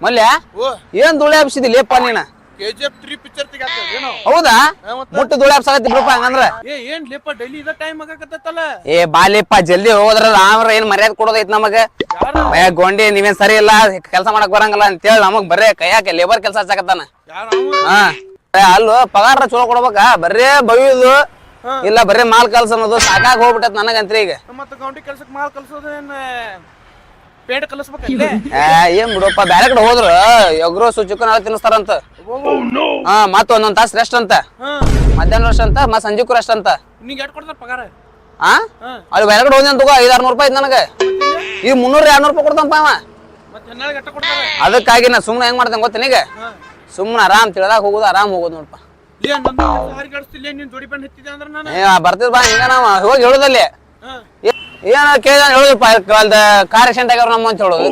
ಮಲ್ಯ ಓ. ಏನ್ ಧೂಳೆ ಹಬ್ಸಿದಿ ಲೇಪ ನೀನ? ತ್ರೀ ಪಿಕ್ಚರ್ ಹೌದಾ? ಮುಟ್ಟು ಹಂಗಂದ್ರ. ಏ ಏನ್ ಲೇಪ ಡೈಲಿ ಇದ ಟೈಮ್ ಆಗಾಕತ್ತಲ್ಲ ಏ ಬಾಲಿಪ್ಪ ಜಲ್ದಿ ಹೋದ್ರ ಆಮ್ರ ಏನ್ ಮರ್ಯಾದೆ ಕೊಡೋದೈತ್ ನಮಗ? ಗೊಂಡಿ ನೀವೇನ್ ಸರಿ ಇಲ್ಲ ಕೆಲಸ ಮಾಡಕ್ ಬರಂಗಿಲ್ಲ ಅಂತೇಳಿ ನಮಗ್ ಬರೇ ಕೈಯಾಕೆ ಲೇಬರ್ ಕೆಲಸ ಸಾಕತ್ತಾನ ಹಾ. ಅಲ್ಲೋ ಪಗಾರ ಚಲೋ ಕೊಡ್ಬೇಕ ಬರೇ ಬೈಯುದು ಇಲ್ಲ ಬರೇ ಮಾಲ್ ಕಲ್ಸ ಅನ್ನೋದು ಸಾಕಾಗ್ ಹೋಗ್ಬಿಟ್ಟತ್ ನನಗಂತ್ರಿ ಈಗ. ಮತ್ತೆ ಗೌಂಡಿ ಕೆಲ್ಸಕ್ ಮಾಲ್ ಕಲ್ಸೋದ ಏನ್ ಪೇಂಟ್ ಕಲಿಸ್ಬೇಕಲ್ಲೇ ಏ ಏನ್ ಬಿಡಪ್ಪ ಬ್ಯಾರೆ ಕಡೆ ಹೋದ್ರ ಎಗ್ರೋ ಚಿಕನ್ ಎಲ್ಲ ತಿನ್ನಿಸ್ತಾರಂತ. ಹಾ ಮತ್ತ ಒಂದೊಂದ್ ತಾಸ್ ರೆಸ್ಟ್ ಅಂತ. ಮಧ್ಯಾಹ್ನ ರೆಸ್ಟ್ ಅಂತ ಮತ್ ಸಂಜೆಗೂ ರೆಸ್ಟ್ ಅಂತ. ನಿಂಗೆ ಎಟ್ ಕೊಡ್ತಾರ ಪಗಾರ? ಆ? ಹಾ. ಅಲ್ಲಿ ಬೇರೆ ಕಡೆ ಹೋದ್ ತಗೋ ಐದ್ ಆರ್ನೂರ್ ರೂಪಾಯಿ ನನಗ. ನನಗೆ ಈ ಮುನ್ನೂರ ಎರಡ್ನೂರ್ ರೂಪಾಯಿ ಕೊಡ್ತಾನಪ್ಪ ಅವ. ಅದಕ್ಕಾಗಿ ನಾ ಸುಮ್ನೆ ಹೆಂಗ್ ಮಾಡ್ತೇನೆ ಗೊತ್ತ ನೀಗ ಹಾ. ಸುಮ್ನೆ ಆರಾಮ್ ತಿಳಿದಾಗ ಹೋಗುದು ಆರಾಮ್ ಹೋಗುದು ನೋಡಪ್ಪ ಬರ್ತಿದ್ ಬಾ ಹಿಂಗ ನಾವ್. ಹೋಗಿ ಹೇಳುದಲ್ಲಿ. ಏನ ಕೇಳಿದ ಹೇಳುದಪ್ಪ ಅಲ್ದ ಕಾರ್ ಆಕ್ಸಿಡೆಂಟ್ ಆಗ್ಯಾರ ನಮ್ಮ ಅಂತ ಹೇಳೋದು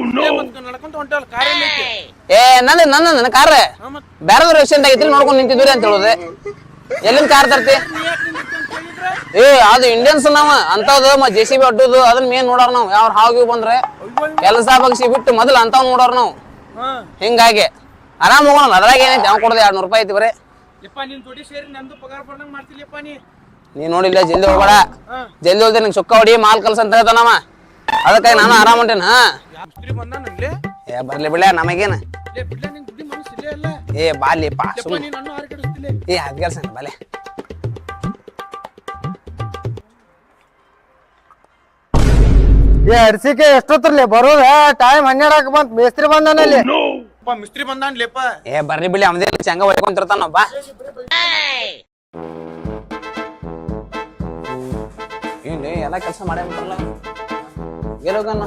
ನಡ್ಕೊಂತ ಹೊಂಟಲ್ಲ ಕಾರ್ ಏ ನಂದ ನನ್ನ ನನ್ನ ಕಾರ್ ಬೇರೆದವ್ರ ಆಕ್ಸಿಡೆಂಟ್ ಆಗೈತಿ ನೋಡ್ಕೊಂಡು ನಿಂತಿದ್ರಿ ಅಂತ ಹೇಳೋದು. ಎಲ್ಲಿಂದ ಕಾರ್ ತರ್ತಿ? ಏ ಅದು ಇಂಡಿಯನ್ಸ್ ನಾವ ಅಂತವ್ದು ಮ ಜೆ ಸಿ ಬಿ ಅಡ್ಡುದು ಅದನ್ನ ಮೇನ್ ನೋಡೋರ್ ನಾವು. ಯಾವ ಹಾವು ಬಂದ್ರೆ ಕೆಲಸ ಬಗ್ಸಿ ಬಿಟ್ಟು ಮೊದಲು ಅಂತಾವ್ ನೋಡೋರ್ ನಾವು. ಹಿಂಗಾಗಿ ಆರಾಮ್ ಹೋಗೋಣ. ಅದ್ರಾಗ ಏನೈತಿ? ಅವ್ನು ಕೊಡದೆ ಎರಡ್ನೂರು ರೂಪಾಯಿ ಐತಿ ಬರೀ. ಯಪ್ಪ ನಿನ್ ಜೋಡಿ ಸೇರಿ ನಂದು ಪಗಾರ ಮಾಡ್ತಿಲ್ಲಪ್ಪ ನೀ. ನೀ ನೋಡಿಲ್ಲ ಜಲ್ದಿ ಹೋಗ್ಬೇಡ. ಜಲ್ದಿ ಹೋದ್ರೆ ನಿಂಗೆ ಸುಕ್ಕ ಹೊಡಿ ಮಾಲ್ ಕಲ್ಸ ಅಂತ ಹೇಳ್ತಾನವ. ಅದಕ್ಕಾಗಿ ನಾನು ಆರಾಮ್ ಹೊಂಟೇನ ಏ ಬರ್ಲಿ ಬಿಡ ನಮಗೇನ? ಏ ಬಾಲಿ ಪಾ ಏ ಅದ್ ಕೆಲ್ಸ ಬಾಲೆ ಏ ಅರ್ಸಿಕೆ ಎಷ್ಟೊತ್ತರ್ಲಿ? ಬರೋದ? ಟೈಮ್ ಹನ್ನೆರಡಕ್ಕೆ ಬಂತ್ ಮೇಸ್ತ್ರಿ ಬಂದಾನಲ್ಲಿ ಅಲ್ಲಿ. ಮಿಸ್ತ್ರಿ ಬಂದಾನ್ಲಿಪ್ಪ ಏ ಬರ್ರಿ ಬಿಳಿ ಅವನದೇ ಚಂಗ ಹೊಯ್ಕೊಂತಿರ್ತಾನ ಎಲ್ಲ ಕೆಲಸ ಮಾಡೇ ಬಿಟ್ರಲ್ಲ ಗೆಲೋಗಣ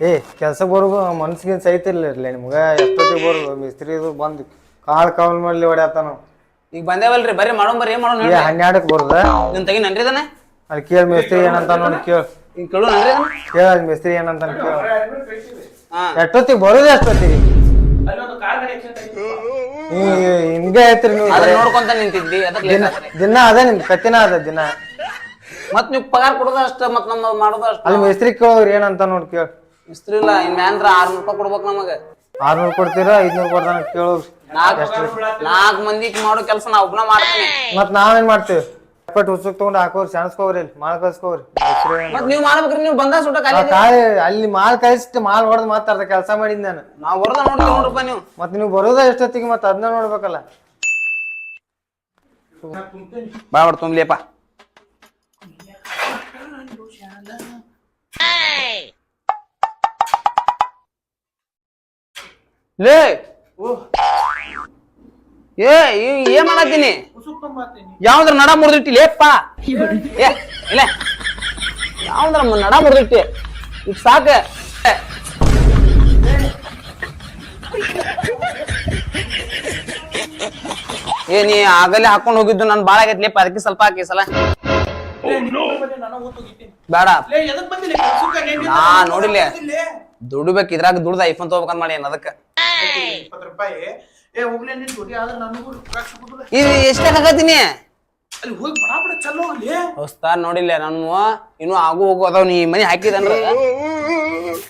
ಏ. ಕೆಲ್ಸಕ್ಕೆ ಬರೋದು ಮನ್ಸಿಗೆ ಇಲ್ಲ ನಿಮ್ಗೆ ಎಷ್ಟೊತ್ತಿಗೆ ಬರೋದು? ಮಿಸ್ತ್ರಿ ಬಂದು ಕಾಳು ಕಾವಲ್ ಮಾಡ್ಲಿ ಹೊಡ್ಯಾತಾನ. ಈಗ ಬಂದೇವಲ್ರಿ ಬರ್ರಿ ಮಾಡೋ ಬರ್ರಿ ಏನ್ ಮಾಡೋಣ ಹನ್ನೆರಡಕ್ಕೆ ಬರೋದ? ನಿನ್ ತೆಗಿ ನನ್ರಿ ಇದನ್ನ ಅಲ್ಲಿ ಕೇಳಿ ಮಿಸ್ತ್ರಿ ಏನಂತ ನೋಡಿ ಕೇಳ. ಕೇಳು ನನ್ರಿ ಕೇಳ ಮಿಸ್ತ್ರಿ ಏನಂತ ಕೇಳ. ಎಷ್ಟೊತ್ತಿಗೆ ಬರೋದು ಎಷ್ಟೊತ್ತಿಗೆ? ಹಿಂಗೆ ಐತ್ರಿ ನೀವು. ಅದನ್ನ ನೋಡ್ಕೊಂತ ನಿಂತಿದ್ದಿ ಅದಕ್ಕೆ ದಿನ ಅದ ನಿಮ್ ಕತ್ತಿನ ಅದ ದಿನ. ಮತ್ ನೀವು ಪಗಾರ ಕೊಡೋದ ಅಷ್ಟ ಮತ್ ನಮ್ ಮಾಡೋದ ಅಷ್ಟ? ಅಲ್ಲಿ ಮೇಸ್ತ್ರಿ ಕೇಳೋರು ಏನಂತ ನೋಡ್ ಕೇಳ. ಇಸ್ತ್ರಿ ಇಲ್ಲ ಇನ್ ಮ್ಯಾಂದ್ರ ಆರ್ನೂರ್ ರೂಪಾಯಿ ಕೊಡ್ಬೇಕು ನಮಗ. ಆರ್ನೂರು ಕೊಡ್ತೀರಾ ಐದ್ನೂರು ಕೊಡ್ತಾನ ಕೇಳೋ ನಾಲ್ಕ್ ಮಂದಿ ಮಂದಿಗ್ ಮಾಡೋ ಕೆಲಸ ನಾ ಒಬ್ನ ಮಾಡ್ತೀನಿ. ಮತ್ ನಾವೇನ್ ಮಾಡ್ತೀವಿ? ಎಪ್ಪಟ್ ಹುಚ್ಚಕ್ ತಗೊಂಡ್ ಹಾಕೋರಿ ಸೆಣಸ್ಕೋರಿ ಮಾಲ್ ಕಳ್ಸ್ಕೋರಿ. ಮತ್ ನೀವ್ ಮಾಡ್ಬೇಕ್ರಿ ನೀವು ಬಂದ ಸುಟ್ಟ ಖಾಲಿ ಕಾಯಿ ಅಲ್ಲಿ ಮಾಲ್ ಕಳಿಸಿಟ್ಟು ಮಾಲ್ ಹೊಡೆದ್ ಮತ್ತೆ ಅರ್ಧ ಕೆಲಸ ಮಾಡಿದ್ ನಾನು. ನಾವ್ ಬರೋದ ನೋಡ್ತೀವಿ ನೋಡ್ರಪ್ಪ ನೀವು. ಮತ್ ನೀವು ಬರೋದ ಎಷ್ಟೊತ್ತಿಗೆ ಮತ್ತೆ ಅದನ್ನ ನೋಡ್ಬೇಕಲ್ಲ. ಬಾ ಹೊಡ್ ತುಂಬ್ಲಿಯಪ್ಪ. ಲೇ! ಏ ಏನ್ ಮಾಡತ್ತೀನಿ. ಯಾವ್ದ್ರ ನಡ ಮುರಿದಿಟ್ಟಿ ಲೇಪ್ಪ ಏ, ಇಲ್ಲ. ಯಾವ್ದ್ರ ನಡ ಮುರಿದಿಟ್ಟಿ. ಈಗ ಸಾಕ. ಏ, ನೀ ಆಗಲೇ ಹಾಕೊಂಡ್ ಹೋಗಿದ್ದು ನಾನು ಬಾಳ ಆಗೈತಿ ಲೇಪ ಅದಕ್ಕೆ ಸ್ವಲ್ಪ ಹಾಕಿ ಸಲ. ಬೇಡ. ನಿಂತ ನೋಡಿಲ್ಲ. ದುಡ್ಬೇಕು ದುಡಿಬೇಕು ಇದ್ರಾಗ ದುಡ್ದ ಐಫೋನ್ ತಗೋಬೇಕಂತ ಮಾಡಿ ಅದಕ್ಕೆ? ಏ ಹೋಗ್ಲೇ ನಿನ್ ಜೋಡಿ ಆದ್ರೆ ನನಗೂ ರೊಕ್ಕ ಸಿಗುದಿಲ್ಲ. ಇದು ಎಷ್ಟೇ ಹಾಕತ್ತೀನಿ ಅಲ್ಲಿ ಹೋಗಿ ಬಡ ಚಲೋ ಅಲ್ಲಿ ಹೊಸ್ತಾ ನೋಡಿಲ್ಲ ನಾನು. ಇನ್ನು ಆಗು ಹೋಗು ಅದಾವ ನೀ ಮನಿ ಹಾಕಿದನ್ರ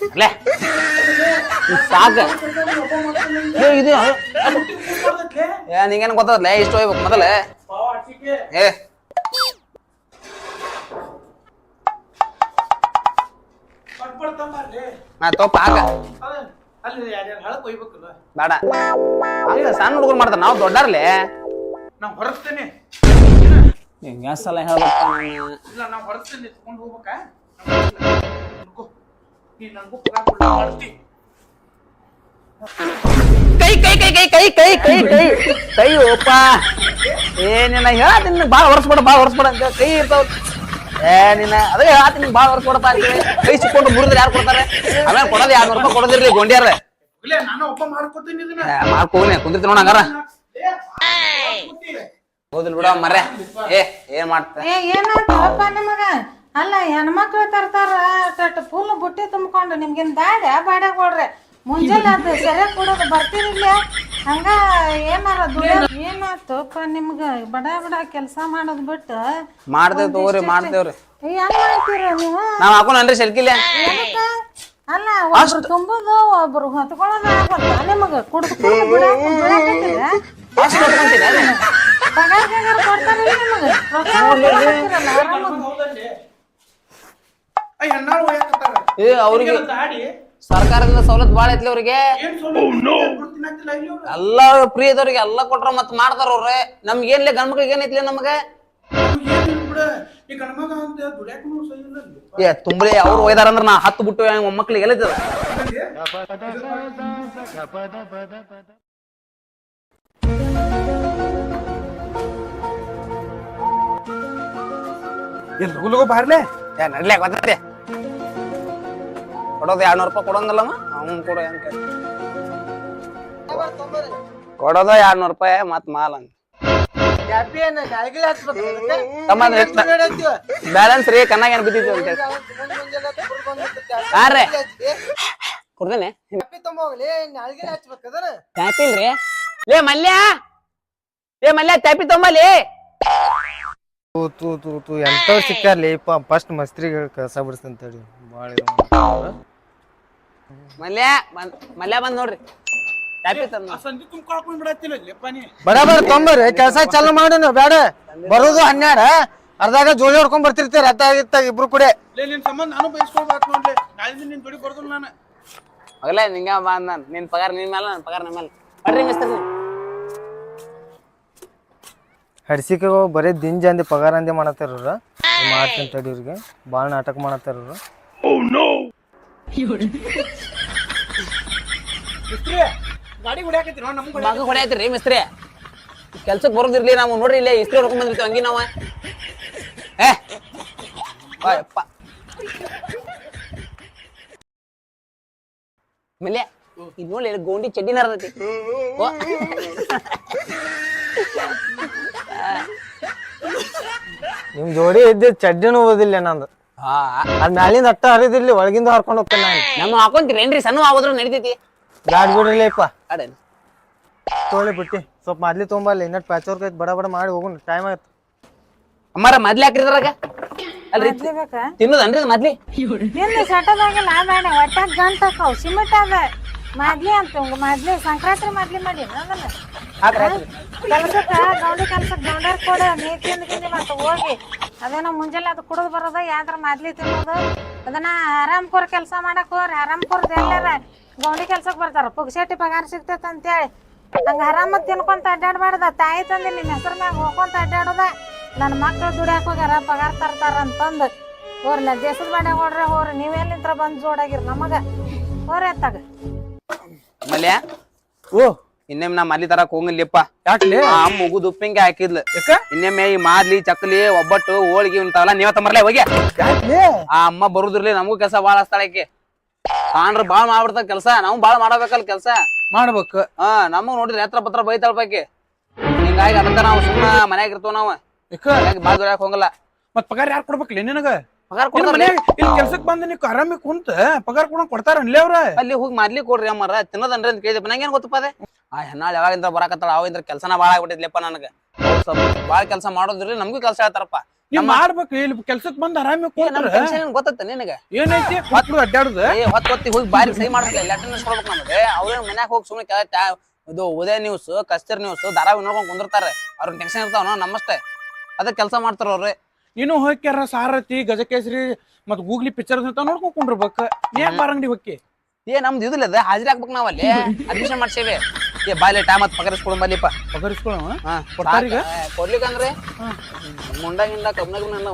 ಅಲ್ಲೇ. ಸಾಕ. ಏ, ಇದು ಏ ನಿಂಗೇನ್ ಗೊತ್ತದಲ್ಲ ಇಷ್ಟು ಹೋಗ್ಬೇಕು ಮೊದಲ. ಏ. ನಾ ತೋಪ ಹಾಕ. ಅಲ್ಲಿ ಯಾರ್ಯಾರು ಹಳಕ್ ಒಯ್ಬೇಕಲ್ಲ? ಬೇಡ. ಹಂಗ ಸಣ್ಣ ಹುಡುಗರು ಮಾಡ್ತಾರ. ನಾವು ದೊಡ್ಡಾರ್ಲೆ. ನಾ ಹೊರಸ್ತೇನೆ ಹಿಂಗ ಸಲ ಹೇಳ್ಬೇಕ ಇಲ್ಲ ನಾ ಹೊರಸ್ತೇನೆ ತಗೊಂಡು ಹೋಗ್ಬೇಕಾ? ಅನ್ಕೋ ನೀ ನನಗೂ ಪಗಾರ ಕೊಡ್ಲ? ಮಾಡ್ತಿ. ಕೈ ಕೈ ಕೈ ಕೈ ಕೈ ಕೈ ಕೈ ಕೈ. ಕೈ ಓಪ. ಏ ನಿನ್ನ ಬಾಳ ಹೊರಸ್ಬೇಡ ಬಾಳ ಹೊರಸ್ಬೇಡ ಅಂತ ಕೈ ಇರ್ತಾವ. ಏ ನಿನ್ನ ಅದೇ ಹೇಳ್ತೀನಿ ಭಾಳ ಹೊರಸ್ಬೇಡಪ್ಪ ಅಂತ ಹೇಳಿ ಕೈ ಸಿಕ್ಕೊಂಡು ಮುರಿದ್ರೆ ಯಾರು ಕೊಡ್ತಾರೆ? ಆಮೇಲೆ ಕೊಡೋದು ಎರಡು ರೂಪಾಯಿ ಕೊಡೋದಿರ್ಲಿ ಗೊಂಡ್ಯಾರ ಇಲ್ಲ ನಾನು ಒಬ್ಬ ಮಾಡ್ಕೊತೀನಿ ಇದನ್ನ. ಮಾಡ್ಕೋನೆ ಕುಂದಿರ್ತಿ ನೋಡ ಹಂಗಾರ. ಹೋದಿಲ್ ಬಿಡ ಮರ್ರೆ. ಏ ಏನ್ ಮಾಡ್ತ? ಏ ಏನಾಯ್ತಪ್ಪ ನಿಮಗ? ಅಲ್ಲ ಹೆಣ್ಮಕ್ಳು ತರ್ತಾರ ಅಟ್ ಫುಲ್ ಬುಟ್ಟಿ ತುಂಬ್ಕೊಂಡು ನಿಮ್ಗಿನ್ ಬ್ಯಾಡ ಬ್ಯಾಡ ಕೊಡ್ರಿ ಮುಂಜಾನೆ ಅದು ಸರಿಯಾಗಿ ಕೊಡೋದು ಬರ್ತೀರಿಲ್ಲ ಹಂಗ ಏನಾರ ದುಡಿಯ ಏನಾಯ್ತಪ್ಪ ನಿಮ್ಗ ಬಡ ಬಡ ಕೆಲಸ ಮಾಡೋದ್ ಬಿಟ್ಟು ಮಾಡ್ತೇವ್ ತಗೋರಿ ಮಾಡ್ತೇವ್ರಿ. ಹೆಂಗ್ ಮಾಡ್ತೀರ ನೀವು? ನಾವ್ ಹಾಕೊಂಡ್ರಿ ಎದಕ್ಕ? ಅಲ್ಲ ಒಬ್ರು ತುಂಬುದು ಒಬ್ರು ಹೊತ್ಕೊಳ್ಳೋದು ಆಗತ್ತ ನಿಮಗ ಕುಡ್ದು ಕುಡ್ದು ಬಿಡಾಕ ಬಿಡಾಕತ್ತೀರ? ಅಷ್ಟು ಹೊತ್ಕೊಂತೀನಿ ಪಗಾರ ಗಿಗಾರ ಕೊಡ್ತಾರಿಲ್ಲ ನಿಮಗ? ರೊಕ್ಕ ಕೊಡ್ತಾರಲ್ಲ, ಆರಾಮಾಗಿ ಹೌದಲ್ಲಿ ಆ ಹೆಣ್ಣಾಳು ಒಯ್ಯಾಕತ್ತಾರ ಏ ಅವ್ರಿಗೆ ಸರ್ಕಾರದಿಂದ ಸವಲತ್ತು ಬಾಳ ಐತ್ಲಿ ಅವ್ರಿಗೆ. ಎಲ್ಲ ಸೌಲಭ್ಯ ಎಲ್ಲ ಅವ್ರು. ಎಲ್ಲಾ ಫ್ರೀ ಇದವ್ರಿಗೆ ಎಲ್ಲಾ ಕೊಟ್ರ ಮತ್ ಮಾಡ್ತಾರ ಅವ್ರೆ. ನಮ್ಗೆ ಏನ್ಲಿ ಗಂಡ್ ಮಕ್ಳಿಗೆ ಏನೈತ್ಲಿ ನಮಗೆ. ಏ ತುಂಬಲಿ ಅವ್ರು ಒಯ್ದಾರ ಅಂದ್ರ ನಾ ಹತ್ತು ಬಿಟ್ಟು ಮಕ್ಳಿಗೆ ಎಲ್ಲ ಏ ಲಗು ಲಗು ಬಾರ್ಲೆ? ಏ ನಡ್ಲೆ ಗೊತ್ತೈತಿ ಕೊಡೋದು ಎರಡ್ನೂರು ರೂಪಾಯಿ ಕೊಡೋಂದಲ್ಲಮ್ಮ ಅವ್ನು ಕೊಡು ಹೆಂಗ್ ಕೊಡೋದು ಎರಡ್ನೂರು ರೂಪಾಯಿ ಮತ್ ಮಾಲ್ ಅಂತ ಬ್ಯಾಲೆನ್ಸ್ ರೀ, ಕಣ್ಣಾಗ ಏನ್ ಬಿದ್ದಿತ್ತು ಅಂತ ಹೇಳಿ. ಯಾರ್ರೆ ಕೊಡ್ದೇನೆ ಟ್ಯಾಪಿ ಇಲ್ರಿ? ಲೇ ಮಲ್ಯ. ಲೇ ಮಲ್ಯ ಟ್ಯಾಪಿ ತೊಂಬಲಿ ಫಸ್ಟ್ ಮಸ್ತ್ರಿಗೆ ಕಸ ಬಿಡಿಸ್ತಂತ ಹೇಳಿ ಬಾಳ. ಮಲ್ಯ ಬಂದ್ ಮಲ್ಯ ಬಂದ್ ನೋಡ್ರಿ. ಟ್ಯಾಪಿ ತಂದ ಬಿಡತ್ತಿಲ್ಲ ನೀ. ಬರಾಬರ್ ತೊಂಬರ್ರಿ ಕೆಲಸ ಚಾಲು ಮಾಡೋಣ ಬೇಡ ಬರೋದು ಹನ್ನೆರಡ ಅರ್ಧಾಗ ಜೋಳಿ ಹೊಡ್ಕೊಂಡ್ ಬರ್ತಿರ್ತೀರ ಅತ್ತ ಇತ್ತ ಇಬ್ರು ಕೂಡ. ಲೇ ನಿನ್ ಸಂಬಂಧ ನಾನು ಬಯಸ್ಕೊಳ್ಬೇಕು ನೋಡ್ಲಿ. ನಾಳೆ ನಿನ್ ದುಡಿ ಬರ್ದಲ್ಲ ನಾನು. ಹೋಗಲ್ಲ ನಿಂಗ ಬಾ ನಾನು. ನಿನ್ ಪಗಾರ ನಿನ್ ಮೇಲೆ ನನ್ನ ಪಗಾರ ನನ್ನ ಮೇಲೆ ಬರ್ರಿ ಮಿಸ್ತ್ರಿ ನೀವು ಹಡ್ಸಿಕ ಬರೀ ದಿನ ಅಂದಿ ಪಗಾರ ಅಂದಿ ಮಾಡತ್ತಾರ ಮಾಡ್ತೀನಿ ತಡಿ ಇವ್ರಿಗೆ ಭಾಳ ನಾಟಕ ಮಾಡತ್ತಾರ ಇವ್ರು ಮಿಸ್ತ್ರಿ ಗಾಡಿ ಹೊಡ್ಯಾಕತ್ತೀರ ಹೊಡೆಯತ್ರಿ ಮಿಸ್ತ್ರಿ. ಕೆಲ್ಸಕ್ಕೆ ಬರೋದಿರ್ಲಿ ನಾವು ನೋಡ್ರಿ ಇಲ್ಲೇ ಇಸ್ತ್ರಿ ಹೊಡ್ಕೊಂಡ್ ಬಂದಿರ್ತೀವಿ ಹಂಗಿ ನಾವು. ಏ ಬಾ ಯಪ್ಪ ಮಲ್ಯ ಇದು ನೋಡಿ ಇಲ್ಲಿ ಗೋಂಡಿ ಚಡ್ಡಿ ನರದೈತಿ ಓ. ನಿಮ್ ಜೋಡಿ ಇದ್ದ ಚಡ್ಡಿನೂ ಓದಿಲ್ಲ ನಂದು. ಹಾ ಅದ್ ಮ್ಯಾಲಿಂದ ಅಟ್ಟ ಹರಿದಿರ್ಲಿ ಒಳಗಿಂದ ಹರ್ಕೊಂಡು ಹೋಗ್ತೇನೆ ನಾನು. ನಮ್ಮ ಹಾಕೊಂತೀರೇನ್ರಿ? ಸಣ್ಣ ಆಗೋದ್ರು ನಡಿತೈತಿ. ಗಾಡಿ ಬಿಡ್ರಿಲ್ಲಪ್ಪ ಅಡೇನು ತೋಳಿ ಬಿಟ್ಟಿ. ಸ್ವಲ್ಪ ಮೊದ್ಲಿ ತೊಂಬಲ್ಲಿ ಇನ್ನಟ್ ಪ್ಯಾಚ್ ವರ್ಕ್ ಐತಿ ಬಡ ಬಡ ಮಾಡಿ ಹೋಗೋಣ ಟೈಮ್ ಆಯ್ತು. ಅಮ್ಮಾರ ಮೊದ್ಲು ಹಾಕ್ರಿ ಇದ್ರಾಗ. ಅಲ್ರಿ? ಮದ್ಲಿ ಹಾಕಿದ್ರಾಗ ತಿನ್ನೋದನ್ರಿ ಇದು ಮೊದ್ಲಿ? ಸೆಟದಾಗಿಲ್ಲ ಬೇಡ ಒಟ್ಟಾಗ ಗಂಟ ಹಾಕವು ಸಿಮೆಂಟ್ ಅದ ಮಾದ್ಲಿ ಅಂತ ಇವಂಗ ಮಾದ್ಲಿ ಸಂಕ್ರಾಂತಿ ಮಾಡ್ಲಿ ಮಾಡಿ ಅದನ್ನ ಹಾಕ್ರಿ ಹಾಕ್ರಿ ಕೆಲ್ಸಕ್ಕ ಗೌಂಡಿ ಕೆಲ್ಸಕ್ಕೆ ಗೌಂಡರ್ ಕೊಡ ನೀ ತಿಂದು ತಿಂದು ಮತ್ತೆ ಹೋಗಿ. ಅದೇನೋ ಮುಂಜಾನೆ ಅದು ಕುಡಿದು ಬರೋದು ಯಾವ್ದಾರ ಮಾದ್ಲಿ ತಿನ್ನೋದು. ಅದನ್ನ ಆರಾಮ್ ಕೋರ್ ಕೆಲಸ ಮಾಡಕ್ ಹೋರಿ ಆರಾಮ್ ಕೋರ್ದು ಎಲ್ಲಾರ ಗೌಂಡಿ ಕೆಲ್ಸಕ್ಕೆ ಬರ್ತಾರ. ಪುಗ್ಸೆಟ್ಟಿ ಪಗಾರ ಸಿಗ್ತೈತೆ ಅಂತೇಳಿ. ಹಂಗ ಆರಾಮ ತಿನ್ಕೊಂತ ಅಡ್ಡಾಡ್ಬಾರ್ದ ತಾಯಿ ತಂದೆ ನಿನ್ನ ಹೆಸರು ಮ್ಯಾಗ ಹೋಗ್ಕೊಂತ ಅಡ್ಡಾಡೋದ ನನ್ನ ಮಕ್ಳು ಹೋಗಿ ಹೋಗ್ಯಾರ ಪಗಾರ ತರ್ತಾರ ಅಂತಂದು. ಹೋರ್ಲ ದೇಶದ ಮನೆ ಹೊಡ್ರೆ ಹೋರಿ ನೀವೆಲ್ಲಿಂತ್ರ ಬಂದು ಜೋಡಾಗಿರ್ ನಮಗ. ಹೋರ್ ಎತ್ತಾಗ ಮಲ್ಯ? ಓ. ಇನ್ನೇಮ್ ನಾ ಮಲ್ಲಿ ತರಕ್ ಹೋಗಿಲ್ಲಪ್ಪ. ಯಾಕ್ಲಿ? ಆ ಮುಗುದ್ ಉಪ್ಪಿನ್ಕಾಯಿ ಹಾಕಿದ್ಲು. ಯಾಕ? ಇನ್ನೊಮ್ಮೆ ಈ ಮಾದ್ಲಿ ಚಕ್ಲಿ ಒಬ್ಬಟ್ಟು ಹೋಳಿಗೆ ಇಂತಾವಲ್ಲ ನೀವ ತಮ್ಮರ್ಲೆ ಹೋಗಿ. ಯಾಕ್ಲೆ? ಆ ಅಮ್ಮ ಬರುದಿರ್ಲಿ ನಮಗೂ ಕೆಲಸ ಬಾಳ ಸ್ಥಳಕ್ಕೆ. ಕಾಣ್ರ ತಾಂಡ್ರ ಬಾಳ ಮಾಡ್ಬಿಡ್ತಾರ ಕೆಲಸ ನಾವು ಬಾಳ ಮಾಡಬೇಕಲ್ಲ ಕೆಲಸ. ಮಾಡ್ಬೇಕು. ಹಾ ನಮಗ್ ನೋಡಿದ್ರೆ ಎತ್ರ ಪತ್ರ ಬೈತಾಳ ಬಾಕಿ ಹಿಂಗಾಗಿ ಅದಕ್ಕ ನಾವು ಸುಮ್ಮನ ಮನ್ಯಾಗ ಇರ್ತೇವ ನಾವು. ಯಾಕ? ಹಂಗಾಗಿ ಬಾಳ ದುಡ್ಯಾಕ ಹೋಗಲ್ಲ. ಮತ್ ಪಗಾರ ಯಾರು ಕೊಡ್ಬೇಕ್ಲೆ ನಿನಗ? ಪಗಾರ ಕೊಡ್ತಾರ ಇಲ್ಲಿ ಕೆಲ್ಸಕ್ ಬಂದ ನೀವು ಆರಾಮಿ ಕುಂತ ಪಗಾರ ಕೊಡ ಕೊಡ್ತಾರ ಅನ್ಲೇ ಅವ್ರ? ಅಲ್ಲಿ ಹೋಗಿ ಮಾಡ್ಲಿ ಕೊಡ್ರಿ ಅಮ್ಮರ ತಿನ್ನೋದನ್ರಿ ಅಂತ ಕೇಳಿದಪ್ಪ ನಂಗೇನ್ ಗೊತ್ತಪ್ಪ ಅದೇ? ಆ ಹೆಣ್ಣಾಳ್ ಯಾವಾಗಿಂದ ಬರಾಕತ್ತಾಳ ಅವಾಗಿಂದ್ರ ಕೆಲ್ಸನ ಬಾಳ ಆಗ್ಬಿಟ್ಟಿದ್ಲಪ್ಪ ನನಗ. ಸ್ವಲ್ಪ ಬಾಳ ಕೆಲಸ ಮಾಡೋದ್ರಿ ನಮಗೂ ಕೆಲಸ ಹೇಳ್ತಾರಪ್ಪ. ನೀವ್ ಮಾಡ್ಬೇಕು ಇಲ್ಲಿ ಕೆಲ್ಸಕ್ ಬಂದ ಆರಾಮ ಗೊತ್ತ ಏನ್ ನಿನಗ? ಏನೈತಿ? ಹೊತ್ತು ಅಡ್ಡಾಡುದ ಏ ಹೊತ್ತು ಹೊತ್ತಿ ಹೋಗಿ ಬಾರಿ ಸಹಿ ಮಾಡ್ಬೇಕು ಅಟೆಂಡೆನ್ಸ್ ಕೊಡ್ಬೇಕು ನಮಗೆ. ಅವ್ರೇನ್ ಮನ್ಯಾಗ ಹೋಗಿ ಸುಮ್ಮನೆ ಕೆಲ ಇದು ಉದಯ ನ್ಯೂಸ್ ಕಸ್ತರ್ ನ್ಯೂಸ್ ಧಾರಾವಾಹಿ ನೋಡ್ಕೊಂಡ್ ಕುಂದಿರ್ತಾರೆ. ಅವ್ರ ಟೆನ್ಷನ್ ಇರ್ತಾವ ನಮಸ್ತೆ ಅದಕ್ಕೆ ಕೆಲಸ ಮಾಡ್ತಾರ ಅವ್ರಿ. ನೀನು ಹೋಗ್ಯಾರ ಸಾರಥಿ ಗಜಕೇಸರಿ ಮತ್ ಗೂಗ್ಲಿ ಪಿಕ್ಚರ್ ಅಂತ ನೋಡ್ಕೊಂಡ್ ಕುಂಡಿರ್ಬೇಕು ನೀ ಯಾಕೆ ಬಾರಂಗಡಿ ಹೋಗಿ ಏ ನಮ್ದು ಇದಿಲ್ಲ ಅದ. ಹಾಜರಿ ಹಾಕ್ಬೇಕು ನಾವಲ್ಲಿ. ಅಡ್ಮಿಷನ್ ಮಾಡ್ಸೇವೆ. ಏ ಬಾಲಿ ಟೈಮ್ ಹತ್ತು ಪಗಾರಿಸ್ಕೊಡು ಬಲ್ಲಿಪ್ಪ ಪಗಾರಿಸ್ಕೊಳ್ಳೋ ಹಾ? ಕೊಡ್ಲಿಕ್ಕಂದ್ರೆ ಮುಂಡಾಗಿಂದ ಗಿಂಡ ನನ್ನ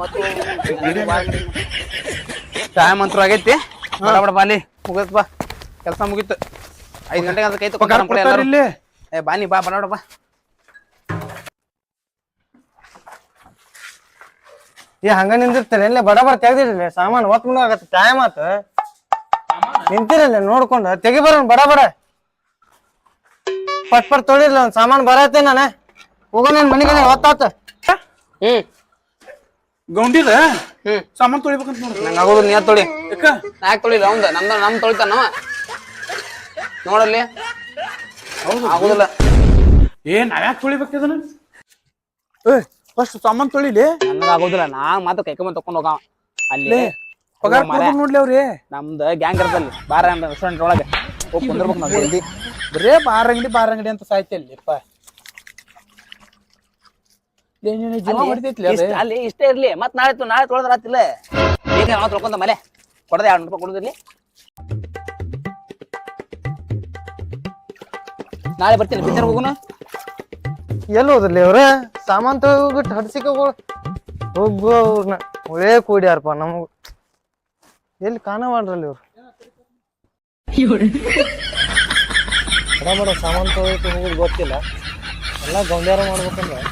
ಟೈಮ್ ಅಂತೂ ಆಗೈತಿ. ಬಡ ಬಾಲಿ ಮುಗಿತ್ ಬಾ. ಕೆಲಸ ಮುಗೀತು. ಐದು ಗಂಟೆಗೆ ಅಂತ ಕೈ ತಗೊಂಡ್ ಇಲ್ಲಿ? ಏ ಬಾನಿ ಬಾ ಬಡ ಬಾ. ಏ ಹಂಗ ನಿಂದಿರ್ತಾರೆ? ಎಲ್ಲ ಬಡ ಬಡ ತೆಗ್ದಿರಲಿ. ಸಾಮಾನು ಒತ್ ಆಗತ್ತೆ. ಟೈಮ್ ಆತ ನಿಂತಿರಲ್ಲ ನೋಡ್ಕೊಂಡು. ತೆಗಿ ಬರೋಣ ಬಡ ಬಡ ಪಟ್ ಪಟ್ ತೊಳಿರ್ಲ ಒಂದ್ ಸಾಮಾನ್ ಬರತ್ತೆ ನಾನ. ಹೋಗೋಣ ಮನೆಗೆ ಹೊತ್ತಾತ. ಹ್ಮ್. ಗೌಂಡಿದ ಹ್ಮ್. ಸಾಮಾನ್ ತೊಳಿಬೇಕಂತ ನೋಡ್ರಿ ನಂಗೆ ಆಗೋದು ನೀ ತೊಳಿ. ಯಾಕ? ಯಾಕೆ ತೊಳಿಲ್ಲ ಅವಂದ ನಮ್ದ ನಮ್ ತೊಳಿತಾನವ ನೋಡಲ್ಲಿ. ಆಗುದಿಲ್ಲ. ಏ ನಾವ್ಯಾಕೆ ತೊಳಿಬೇಕಿದನ ಏ ಫಸ್ಟ್ ಸಾಮಾನ್ ತೊಳಿಲಿ. ನಮ್ಗೆ ಆಗೋದಿಲ್ಲ. ನಾ ಮಾತ್ರ ಕೈಕೊಂಡ್ ತಕೊಂಡ್ ಹೋಗ ಅಲ್ಲಿ ಪಗಾರ ನೋಡ್ಲಿ ಅವ್ರಿ. ನಮ್ದು ಗ್ಯಾಂಗ್ ಇರ್ತಲ್ಲಿ. ಬಾರ ರೆಸ್ಟೋರೆಂಟ್ ಒಳಗೆ. ಹೋಗಿ ಕುಂದಿರ್ಬೇಕು ನಾವು ಜಲ್ದಿ. ಬರೇ ಬಾರಂಗಡಿ ಅಂಗಡಿ ಬಾರ್ ಅಂಗಡಿ ಅಂತ ಸಾಯ್ತಿಲ್ಲಿಪ್ಪ ನೀನು ಜೀವ ಹೊಡಿತೈತ್ಲಿ ಇಷ್ಟ್- ಅಲ್ಲಿ ಇಷ್ಟೇ ಇರ್ಲಿ. ಮತ್ ನಾಳೆ ತು- ನಾಳೆ ತೊಳೆದ್ರ ಆತಿಲ್ಲ. ಈಗ ನಾವು ತೊಳ್ಕೊಂಡ ಮಲೆ ಕೊಡದೆ ಎರಡು ರೂಪಾಯಿ ಕೊಡುದಿರ್ಲಿ. ನಾಳೆ ಬರ್ತೀನಿ ಪಿಕ್ಚರ್ ಹೋಗುನು. ಎಲ್ಲಿ ಹೋದ್ರಲ್ಲಿ ಅವ್ರ? ಸಾಮಾನ್ ತೊಗೊಬಿಟ್ಟು ಹಡ್ಸಿಕ ಹೋಗ್ಬೋ ಅವ್ರನ್ನ ಒಳ್ಳೆ ಕೂಡ್ಯಾರಪ್ಪ ನಮಗ್. ಎಲ್ಲಿ ಕಾಣವಾಡ್ರಲ್ಲಿ ಇವ್ರು? ಬಡ ಸಾಮಾನ್ ತೊಗೊಳಕ್ಕೆ ಹೋಗೋದು ಗೊತ್ತಿಲ್ಲ. ಎಲ್ಲ ಗೌಂಡ್ಯಾರ ಮಾಡ್ಬೇಕಂದ್ರೆ.